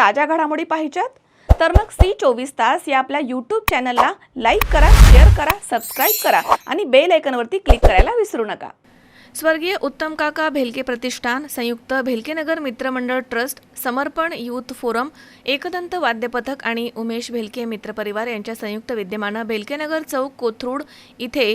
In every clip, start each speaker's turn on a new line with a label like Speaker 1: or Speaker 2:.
Speaker 1: ताज्या घडामोडी पाहिजेत? तर मग सी चोवीस तास या आपल्या यूट्यूब चॅनलला लाईक करा शेअर करा सबस्क्राईब करा आणि बेल आयकनवरती क्लिक करायला विसरू नका. स्वर्गीय उत्तम काका भेलके प्रतिष्ठान संयुक्त भेलकेनगर मित्रमंडळ ट्रस्ट समर्पण यूथ फोरम एकदंत वाद्यपथक आणि उमेश भेलके मित्रपरिवार यांच्या संयुक्त विद्यमानं भेलकेनगर चौक कोथरूड इथे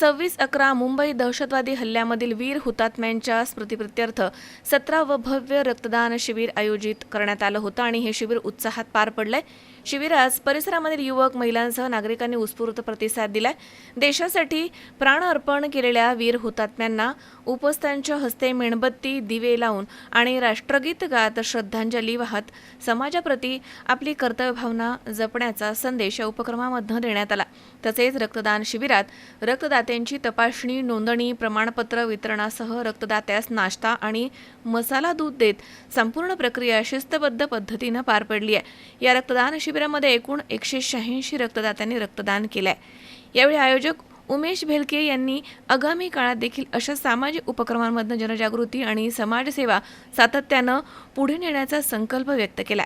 Speaker 1: सव्वीस अकरा मुंबई दहशतवादी हल्ल्यामधील वीर हुतात्म्यांच्या स्मृतिप्रित्यर्थ सतरा व भव्य रक्तदान शिबिर आयोजित करण्यात आलं होतं आणि हे शिबिर उत्साहात पार पडलंय. शिबिरास परिसरामधील युवक महिलांसह नागरिकांनी उत्स्फूर्त प्रतिसाद दिलाय. देशासाठी प्राण अर्पण केलेल्या वीर हुतात्म्यांना उपस्थांच्या हस्ते मेणबत्ती दिवे लावून आणि राष्ट्रगीत गात श्रद्धांजली वाहत समाजाप्रती आपली कर्तव्यभावना जपण्याचा संदेश या उपक्रमामधनं देण्यात आला. तसेच रक्तदान शिबिरात रक्तदात्यांची तपासणी नोंदणी प्रमाणपत्र वितरणासह रक्तदात्यास नाश्ता आणि मसाला दूध देत संपूर्ण प्रक्रिया शिस्तबद्ध पद्धतीनं पार पडली आहे. या रक्तदान शिबिरामध्ये एकूण एकशे शहाऐंशी रक्तदात्यांनी रक्तदान केलंय. यावेळी आयोजक उमेश भेलके यांनी आगामी काळात देखील अशा सामाजिक उपक्रमांमधनं जनजागृती आणि समाजसेवा सातत्यानं पुढे नेण्याचा संकल्प व्यक्त केला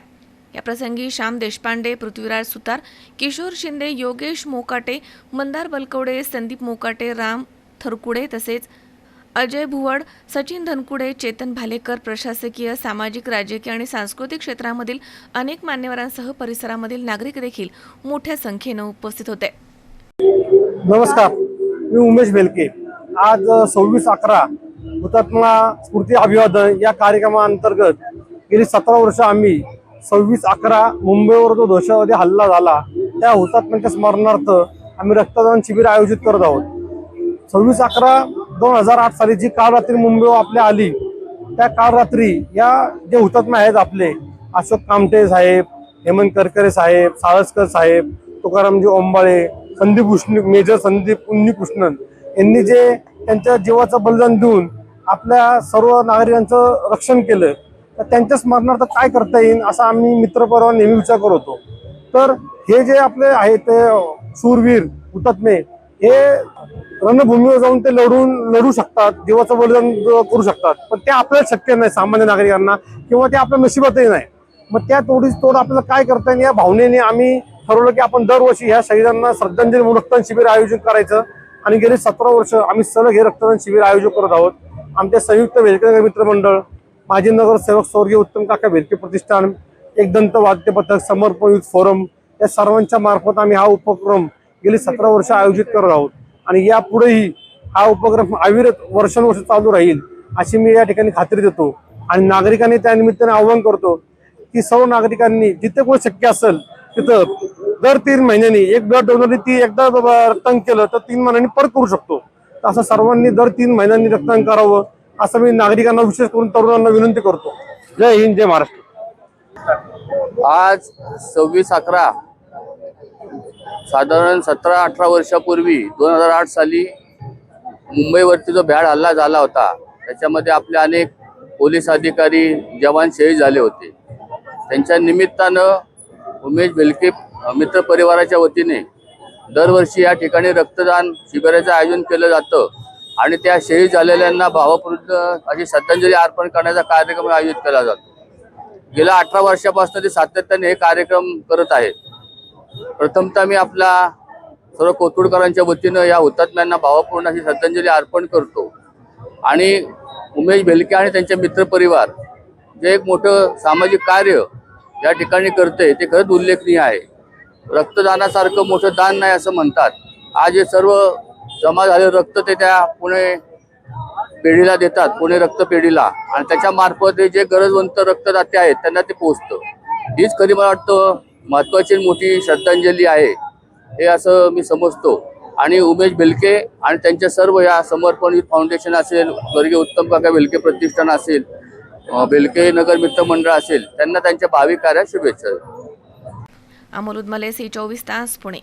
Speaker 1: याप्रसंगी श्याम देशपांडे पृथ्वीराज सुतार किशोर शिंदे योगेश मोकाटे मंदार बलकवडे संदीप मोकाटे राम थरकुडे तसेच अजय भुवड सचिन धनकुडे चेतन भालेकर प्रशासकीय सामाजिक राजकीय आणि सांस्कृतिक क्षेत्रामधील अनेक मान्यवरांसह परिसरामधील नागरिक देखील मोठ्या संख्येनं उपस्थित होते.
Speaker 2: नमस्कार मी उमेश भेलके. आज सव्वीस अकरा हुतात्मा स्मृती अभिवादन या कार्यक्रमाअंतर्गत गेली सतरा वर्ष आम्ही सव्वीस अकरा मुंबईवर जो दहशतवादी हल्ला झाला त्या हुतात्म्यांच्या स्मरणार्थ आम्ही रक्तदान शिबिर आयोजित करत आहोत. सव्वीस अकरा दोन हजार आठ साली जी काल रात्री मुंबईवर आपल्या आली त्या काल रात्री या जे हुतात्मा आहेत आपले अशोक कामटे साहेब हेमंत करकरे साहेब साळसकर साहेब तुकारामजी ओंबाळे संदीप उष्ण मेजर संदीप उन्नीकृष्णन यांनी जे त्यांच्या जीवाचं बलिदान देऊन आपल्या सर्व नागरिकांचं रक्षण केलं तर त्यांच्या स्मरणार्थ काय करता येईल असा आम्ही मित्रपरवा नेहमी विचार करतो तर हे जे आपले आहेत ते शूरवीर हुतात्मे हे रणभूमीवर जाऊन ते लढून लढू शकतात जीवाचं बलिदान करू शकतात. पण ते आपल्याला शक्य नाही सामान्य नागरिकांना किंवा ते आपल्या नशिबातही नाही. मग त्या तोडीच तोड आपल्याला काय करता येईल या भावनेने आम्ही ठरवलं की आपण दरवर्षी ह्या शहीदांना श्रद्धांजली म्हणून रक्तदान शिबिर आयोजित करायचं. आणि गेली सतरा वर्ष आम्ही सलग हे रक्तदान शिबिर आयोजित करत आहोत. आमच्या संयुक्त वेलकनगर मित्रमंडळ माजी नगरसेवक स्वर्गीय उत्तम काका भेलके प्रतिष्ठान एक दंत वाद्य पथक समर्पण युथ फोरम या सर्वांच्या मार्फत आम्ही हा उपक्रम गेली सतरा वर्ष आयोजित करत आहोत. आणि यापुढेही हा उपक्रम अविरत वर्षानुवर्ष चालू राहील अशी मी या ठिकाणी खात्री देतो. आणि नागरिकांनी त्या निमित्ताने आवाहन करतो की सर्व नागरिकांनी जिथे कोण शक्य असेल तिथं दर तीन महिन्यांनी एक ब्लड डोनरने ती एकदा रक्तदान केलं तर तीन महिन्यांनी परत करू शकतो. तर असं सर्वांनी दर तीन महिन्यांनी रक्तदान करावं असं मी नागरिकांना विशेष करून तरुणांना विनंती करतो. जय हिंद जय महाराष्ट्र.
Speaker 3: आज सव्वीस अकरा साधारण सतरा अठरा वर्षापूर्वी दोन हजार आठ साली मुंबईवरती जो भ्याड हल्ला झाला होता त्याच्यामध्ये आपले अनेक पोलीस अधिकारी जवान शहीद झाले होते. त्यांच्या निमित्तानं उमेश भेलके मित्र परिवाराच्या वतीने दरवर्षी या ठिकाणी रक्तदान शिबिराचं आयोजन केलं जातं आणि त्या शहीद झालेल्यांना भावपूर्ण अशी श्रद्धांजली अर्पण करण्याचा कार्यक्रम आयोजित केला जातो. गेल्या अठरा वर्षापासून ते सातत्याने हे कार्यक्रम करत आहेत. प्रथमतः मी आपला सर्व कोथरूडकरांच्या वतीनं या हुतात्म्यांना भावपूर्ण अशी श्रद्धांजली अर्पण करतो. आणि उमेश भेलके आणि त्यांचे मित्रपरिवार जे एक मोठं सामाजिक कार्य या ठिकाणी करते ते खरंच उल्लेखनीय आहे. रक्तदानासारखं मोठं दान नाही असं म्हणतात. आज हे सर्व जमा झालेलं रक्त ते त्या पुणे पेढीला देतात पुणे रक्त पेढीला. आणि त्याच्यामार्फत हे जे गरजवंत रक्तदाते आहेत त्यांना ते पोहोचतं. हीच खरी मला वाटतं महत्वाची मोठी श्रद्धांजली आहे. हे असं मी समजतो. आणि उमेश भिलके आणि त्यांच्या सर्व या समर्पण युथ फाउंडेशन असेल स्वर्गीय उत्तम काका भिलके प्रतिष्ठान असेल भिलके नगर मित्र मंडळ असेल त्यांना त्यांच्या भावी कार्यात शुभेच्छा
Speaker 1: अमोल उदमले सी चोवीस तास पुणे.